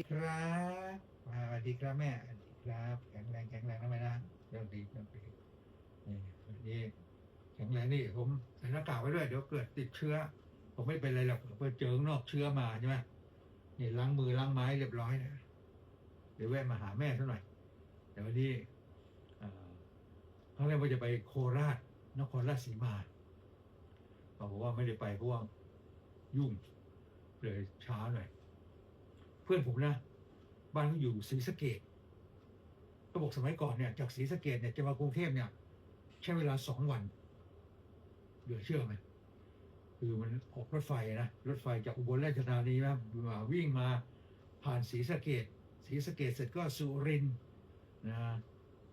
ดีครับอ่าสวัสดีครับแม่สวัสดีครับแข็งแรงแข็งแรงนะแม่นะเรื่องดีเรื่องดีนี่วันนี้แข็งแรงนี่ผมใส่หน้ากากไว้ด้วยเดี๋ยวเกิดติดเชื้อ ผมไม่เป็นไรหรอกเพื่อเจอข้างนอกเชื้อมาใช่ไหมนี่ล้างมือล้างไม้เรียบร้อยนะเดี๋ยวแวะมาหาแม่สักหน่อยแต่วันนี้เอ่อเขาเรียกว่าจะไปโคราชนครราชสีมาบอกว่าไม่ได้ไปเพราะว่ายุ่งเลยช้าหน่อย พื่อนผมนะ บ้านเขาอยู่ศรีสะเกดก็บอกสมัยก่อนเนี่ย จากศรีสะเกดเนี่ยจะมากรุงเทพเนี่ย ใช้เวลาสองวันเหลือเชื่อไหมคือมันออกรถไฟนะรถไฟจากอุบลราชธานีนะมาวิ่งมาผ่านศรีสะเกดศรีสะเกดเสร็จก็สุรินนะ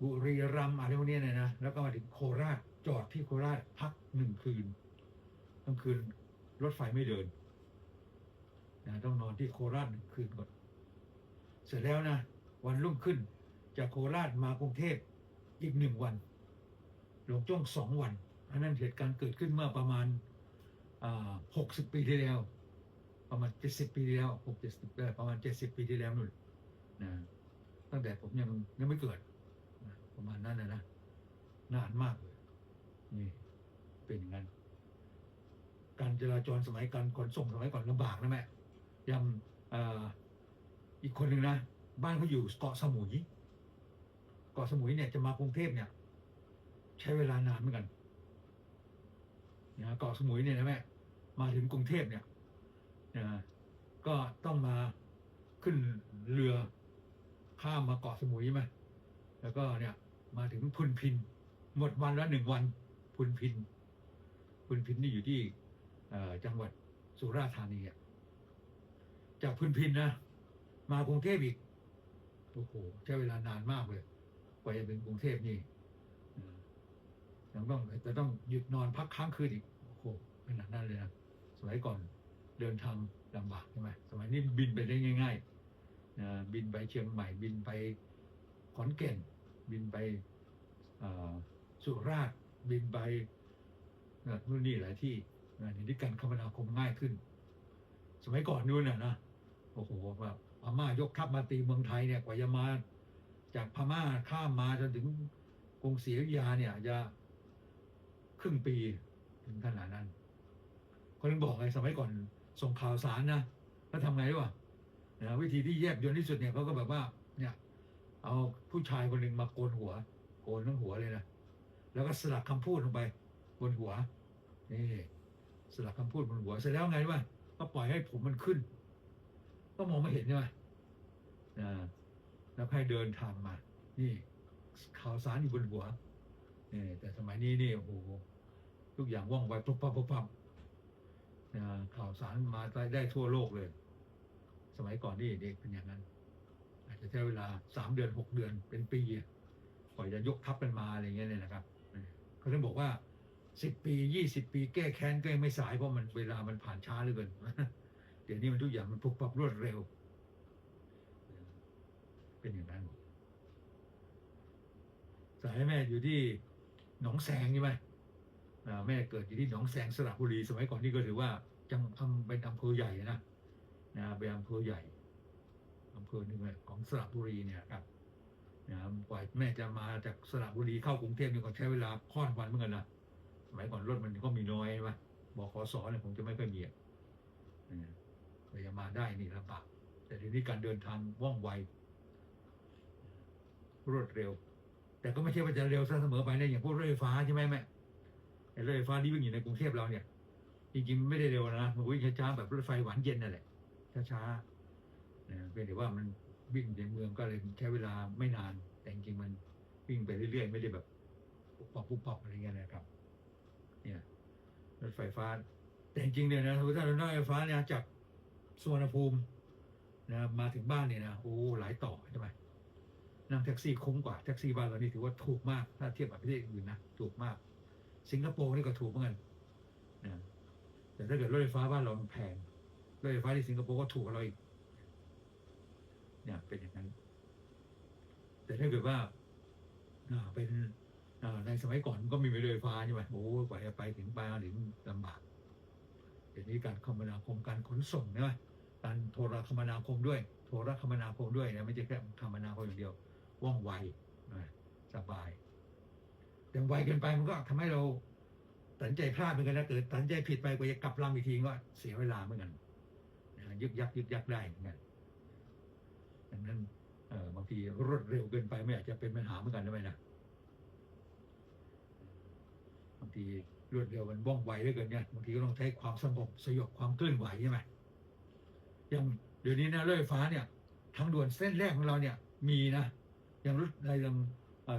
บุรีรัมย์อะไรพวกนี้เนี่ยนะแล้วก็มาถึงโคราชจอดที่โคราชพักหนึ่งคืนกลางคืนรถไฟไม่เดิน นะต้องนอนที่โคราชหนึ่งคืนก่อน เสร็จแล้วนะ วันรุ่งขึ้น จากโคราชมากรุงเทพอีกหนึ่งวัน หลงจ้องสองวันอันนั้นเหตุการณ์เกิดขึ้นเมื่อประมาณหกสิบปีที่แล้ว ประมาณเจ็ดสิบปีที่แล้วหกเจ็ดสิบประมาณเจ็ดสิบปีที่แล้วนู่นนะตั้งแต่ผมยังยังไม่เกิดนะประมาณนั้นนะนะนานมากเลยนี่เป็นอย่างนั้น การจราจรสมัยการขนส่งสมัยก่อนลำบากนะแม่ ยังอีกคนหนึ่งนะ บ้านเขาอยู่เกาะสมุย เกาะสมุยเนี่ยจะมากรุงเทพเนี่ย ใช้เวลานานเหมือนกันนะเกาะสมุยเนี่ยนะแม่มาถึงกรุงเทพเนี่ยนะก็ต้องมาขึ้นเรือข้ามมาเกาะสมุยไหมแล้วก็เนี่ย มาถึงพุนพิน หมดวันละหนึ่งวัน พุนพิน พุนพินนี่อยู่ที่จังหวัดสุราษฎร์ธานีอะ จากพุนพินนะ มากรุงเทพอีกโอ้โหใช้เวลานานมากเลยกว่าจะเป็นกรุงเทพนี่ยังต้องจะต้องหยุดนอนพักค้างคืนอีกโอ้โหขนาดนั้นเลยนะสมัยก่อนเดินทางลำบากใช่ไหมสมัยนี้บินไปได้ง่ายๆนะบินไปเชียงใหม่ บินไปขอนแก่น บินไปสุราษฎร์บินไปนู่นนี่หลายที่นะทีนี้การคมนาคมง่ายขึ้น สมัยก่อนนู่นน่ะนะ โอ้โหแบบพม่ายกทัพมาตีเมืองไทยเนี่ยกว่าจะมา จากพม่าข้ามมาจนถึงกรุงศรีอยุธยาเนี่ยจะครึ่งปีถึงขนาดนั้นคนนึงบอกไงสมัยก่อนส่งข่าวสารนะแล้วทำไงรู้ป่ะนะวิธีที่แยบยลที่สุดเนี่ยเขาก็แบบว่า เนี่ย เอาผู้ชายคนหนึ่งมาโกนหัว โกนทั้งหัวเลยนะแล้วก็สลักคำพูดลงไป บนหัวนี่สลักคำพูดบนหัวเสร็จแล้วไงรู้ป่ะก็ปล่อยให้ผมมันขึ้น ก็มองไม่เห็นใช่ไหมนะแล้วให้เดินทางมา นี่ข่าวสารอยู่บนหัวนี่แต่สมัยนี้นี่โอ้โหทุกอย่างว่องไวปุ๊บปั๊บปุ๊บปั๊บนะข่าวสารมาได้ได้ทั่วโลกเลย สมัยก่อนนี่เด็กเป็นอย่างนั้น อาจจะใช้เวลาสามเดือนหกเดือนเป็นปีอะกว่าจะยกทัพกันมาอะไรเงี้ยเนี่ยนะครับเขาถึงบอกว่าสิบปียี่สิบปีแก้แค้นก็ยังไม่สายเพราะมันเวลามันผ่านช้าเหลือเกิน เดี๋ยวนี้มันทุกอย่างมันปุบปับรวดเร็ว เป็นอย่างนั้น สายแม่อยู่ที่หนองแสงใช่ไหมแม่เกิดอยู่ที่หนองแสงสระบุรีสมัยก่อนนี่ก็ถือว่าจังอำเป็นอำเภอใหญ่นะนะเป็นอำเภอใหญ่อำเภอหนึ่งของสระบุรีเนี่ยครับนะกว่าแม่จะมาจากสระบุรีเข้ากรุงเทพนี่ก็ใช้เวลาค่อนวันเหมือนกันนะสมัยก่อนรถมันก็มีน้อยใช่ไหมบขสเนี่ยผมจะไม่ค่อยมีอะนะ ว่าจะมาได้นี่ลำบากแต่ทีนี้การเดินทางว่องไว รวดเร็ว แต่ก็ไม่ใช่ว่าจะเร็วซะเสมอไปนะอย่างพวกรถไฟฟ้าใช่ไหมแม่ไอ้รถไฟฟ้าที่วิ่งอยู่ในกรุงเทพเราเนี่ยจริงๆไม่ได้เร็วนะมันวิ่งช้าๆแบบรถไฟหวานเย็นนั่นแหละช้าๆนะเพียงแต่ว่ามันวิ่งในเมืองก็เลยใช้เวลาไม่นาน แต่จริงๆมันวิ่งไปเรื่อยๆ ไม่ได้แบบปุ๊บปับปุ๊บปับอะไรเงี้ยนะครับ เนี่ยรถไฟฟ้าแต่จริงๆเนี่ยนะถ้ารถไฟฟ้าเนี่ยจาก สวนภูมินะมาถึงบ้านเนี่ยนะโอ้หลายต่อใช่ไหมนั่งแท็กซี่คุ้มกว่าแท็กซี่บ้านเรานี่ถือว่าถูกมากถ้าเทียบกับประเทศอื่นนะถูกมาก สิงคโปร์นี่ก็ถูกเหมือนกันนะแต่ถ้าเกิดรถไฟฟ้าบ้านเรามันแพงรถไฟฟ้าที่สิงคโปร์ก็ถูกกว่าเราอีกเนี่ยเป็นอย่างนั้น แต่ถ้าเกิดว่าเป็นในสมัยก่อนก็มีรถไฟฟ้าใช่ไหมโอ้กว่าจะไปถึงไปถึงลำบาก ดี๋ยวนี้การคมนาคมการขนส่งนะการโทรคมนาคมด้วย โทรคมนาคมด้วยนะไม่ใช่แค่คมนาคมอย่างเดียวว่องไวนะสบาย แต่ไวเกินไปมันก็ทำให้เราตัดใจพลาดเหมือนกันนะเกิดตัดใจผิดไปกว่าจะกลับลำอีกทีก็เสียเวลาเหมือนกันยึกยักยึกยักได้เหมือนกันดังนั้นเอบางทีรวดเร็วเกินไปไม่อาจจะเป็นปัญหาเหมือนกันนะไหมนะบางที รวดเร็วมันว่องไวเหลือเกินเนี่ยบางทีก็ต้องใช้ความสงบสยบความเคลื่อนไหวใช่ไหมอย่างเดี๋ยวนี้นะรถไฟฟ้าเนี่ยทางด่วนเส้นแรกของเราเนี่ยมีนะอย่างรถอะไรอย่าง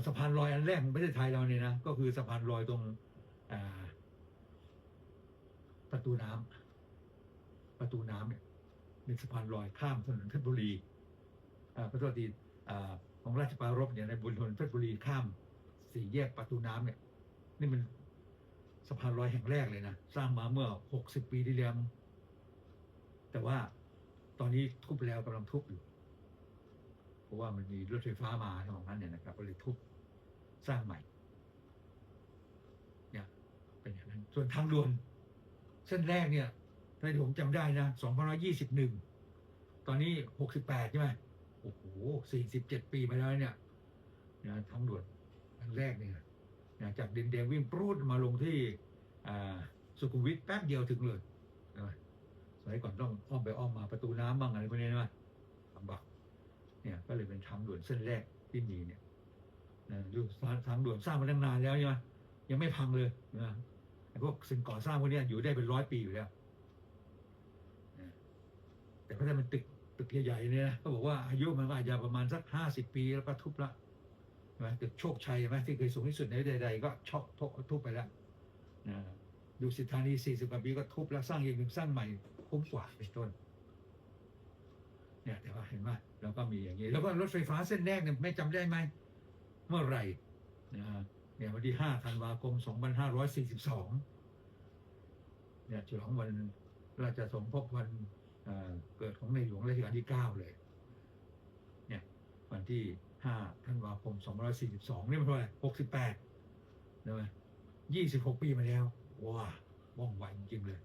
สะพานลอยอันแรกของประเทศไทยเราเนี่ยนะก็คือสะพานลอยตรงประตูน้ำประตูน้ำเนี่ยเป็นสะพานลอยข้ามถนนเพชรบุรีอ่าขอโทษทีของราชปารภเนี่ยในบนถนนเพชรบุรีข้ามสี่แยกประตูน้ำเนี่ยนี่มัน สะพานลอยแห่งแรกเลยนะ สร้างมาเมื่อหกสิบปีที่แล้วแต่ว่าตอนนี้ทุบแล้วกำลังทุบอยู่ เพราะว่ามันมีรถไฟฟ้ามาทางนั้นเนี่ยนะครับ ก็เลยทุบสร้างใหม่ เนี่ย เป็นอย่างนั้น ส่วนทางด่วน เส้นแรกเนี่ยถ้าผมจำได้นะ2521ตอนนี้68ใช่ไหมโอ้โห47ปีมาแล้วเนี่ยนะทางด่วนอันแรกเนี่ย นะจากดินแดงวิ่งปรูดมาลงที่สุขุมวิทแป๊บเดียวถึงเลยสมัยก่อนต้องอ้อมไปอ้อมมาประตูน้ำบ้างอะไรพวกนี้ใช่ไหมลำบากเนี่ยก็เลยเป็นทางด่วนเส้นแรกที่มีเนี่ยนะดูทางด่วนสร้างมาตั้งนานแล้วใช่ไหมยังไม่พังเลยนะไอ้พวกสิ่งก่อสร้างพวกนี้อยู่ได้เป็นร้อยปีอยู่แล้วแต่ก็ถ้ามันตึกตึกใหญ่ๆเนี่ยนะก็บอกว่าอายุมันก็อาจจะประมาณสักห้าสิบปีแล้วก็ทุบละ ใช่ไหมตึกโชคชัยใช่ไหมที่เคยสูงที่สุดในใดๆก็ชอบทุบไปแล้วนะดูสิธานีสี่สิบกว่าปีก็ทุบแล้วสร้างอีกหนึ่งสร้างใหม่คุ้มกว่าเป็นต้น เนี่ยแต่ว่าเห็นไหมเราก็มีอย่างนี้ แล้วก็รถไฟฟ้าเส้นแรกเนี่ยไม่จำได้ไหมเมื่อไหร่นะเนี่ยวันที่5ธันวาคม2542เนี่ยฉลองวันราชสมภพวันเอ่อเกิดของในหลวงรัชกาลที่9เลย เนี่ย วันที่ 5ธันวาคม2542 นี่มันเท่าไหร่68นะไหม26ปีมาแล้ว ว้าว่องไวจริงเลย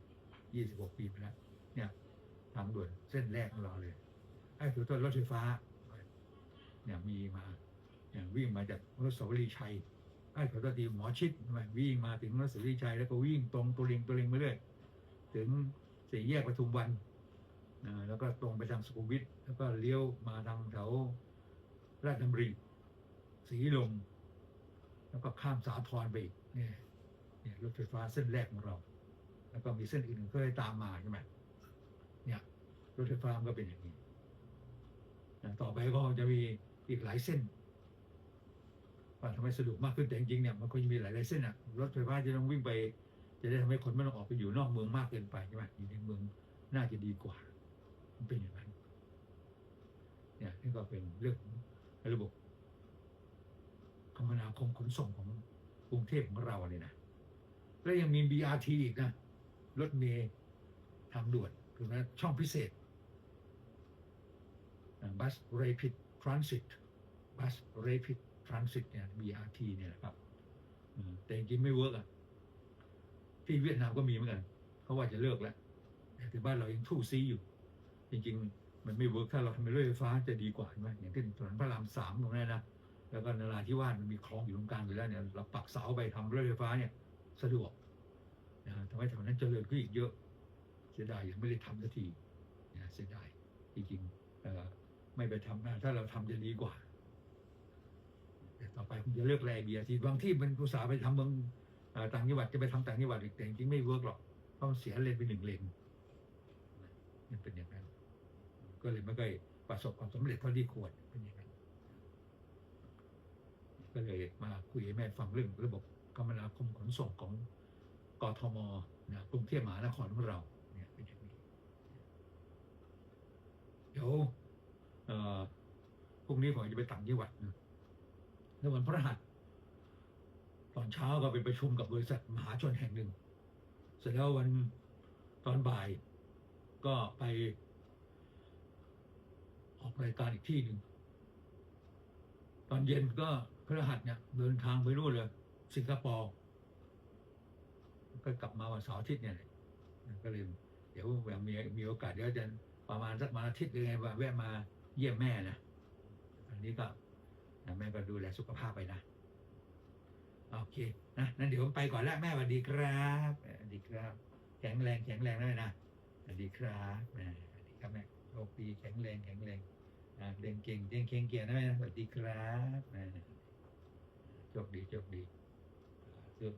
26ปีมาแล้ว เนี่ยทางด่วนเส้นแรกของเราเลย ไอ้ตัวต้นรถไฟฟ้า เนี่ยมีมาอย่างวิ่งมาจากอนุสาวรีย์ชัย ไอ้ขอโทษทีหมอชิดใช่ไหมวิ่งมาถึงอนุสาวรีย์ชัยแล้วก็วิ่งตรงตัวเลิงตัวเลิงไปเรื่อย ถึงสี่แยกปทุมวัน แล้วก็ตรงไปทางสุขุมวิท แล้วก็เลี้ยวมาทางแถว ราชดำริสีลม แล้วก็ข้ามสาทรไปอีกเนี่ยเนี่ยรถไฟฟ้าเส้นแรกของเรา แล้วก็มีเส้นอื่นๆก็ได้ตามมาใช่ไหมเนี่ยรถไฟฟ้าก็เป็นอย่างนี้ต่อไปก็จะมีอีกหลายเส้นว่าทำให้สะดวกมากขึ้นแต่จริงๆเนี่ยมันก็จะมีหลายๆเส้นอะรถไฟฟ้าจะต้องวิ่งไป จะได้ทำให้คนไม่ต้องออกไปอยู่นอกเมืองมากเกินไปใช่ไหมอยู่ในเมืองน่าจะดีกว่า มันเป็นอย่างนั้นเนี่ยนี่ก็เป็นเรื่อง ระบบคมนาคมขนส่งของกรุงเทพของเราเนี่ยนะ แล้วยังมี BRT อีกนะ รถเมล์ทางด่วนคือนะช่องพิเศษ บัส Rapid Transit บัส Rapid Transit เนี่ย BRT เนี่ยนะครับแต่จริงไม่เวิร์กอะ ที่เวียดนามก็มีเหมือนกัน เขาว่าจะเลิกแล้ว แต่บ้านเรายังทู่ซีอยู่ จริง ๆ มันไม่เวิร์กถ้าเราทำเป็นรถไฟฟ้าจะดีกว่าใช่ไหมอย่างเช่นถนนพระรามสามตรงนั้นนะแล้วก็นราธิวาสมันมีคลองอยู่ตรงกลางอยู่แล้วเนี่ยเราปักเสาไปทำรถไฟฟ้าเนี่ยสะดวกนะทำให้แถวนั้นเจริญขึ้นอีกเยอะเสียดายยังไม่ได้ทำสักทีนะเสียดายจริงๆไม่ไปทำนะถ้าเราทำจะดีกว่าแต่ต่อไปผมจะเลือกแรเบียทีบางที่มันอุตสาไปทำเมืองต่างจังหวัดจะไปทำต่างจังหวัดอีกแต่จริงไม่เวิร์กหรอกเพราะมันเสียเลนไปหนึ่งเลนมันเป็นอย่างนั้น ก็เลยไม่ค่อยประสบความสำเร็จเท่าที่ควรเป็นอย่างนั้นก็เลยมาคุยให้แม่ฟังเรื่องระบบคมนาคมขนส่งของกทมนะกรุงเทพมหานครของเราเนี่ยเป็นอย่างนี้เดี๋ยวพรุ่งนี้ผมจะไปต่างจังหวัดนะแล้ววันพฤหัสตอนเช้าก็ไปประชุมกับบริษัทมหาชนแห่งหนึ่ง เสร็จแล้ววันตอนบ่ายก็ไป รายการอีกที่หนึ่งตอนเย็นก็พระหัสเนี่ยเดินทางไปรู่นเลย สิงคโปร์ก็กลับมาวันเสาร์อาทิตย์เนี่ยก็เลยเดี๋ยวแบบมีมีโอกาสเดี๋ยวจะประมาณสักวันอาทิตย์หรือไงว่าแวะมาเยี่ยมแม่นะอันนี้ก็แม่ก็ดูแลสุขภาพไปนะโอเคนะนั้นเดี๋ยวผมไปก่อนแล้วแม่สวัสดีครับสวัสดีครับ แข็งแรงแข็งแรงด้วยนะสวัสดีครับสวัสดีครับแม่โชคดีแข็งแรงแข็งแรง เด้งเก่งเด้งเก่งเกียรตินะแม่สวัสดีครับโชคดีโชคดีสุด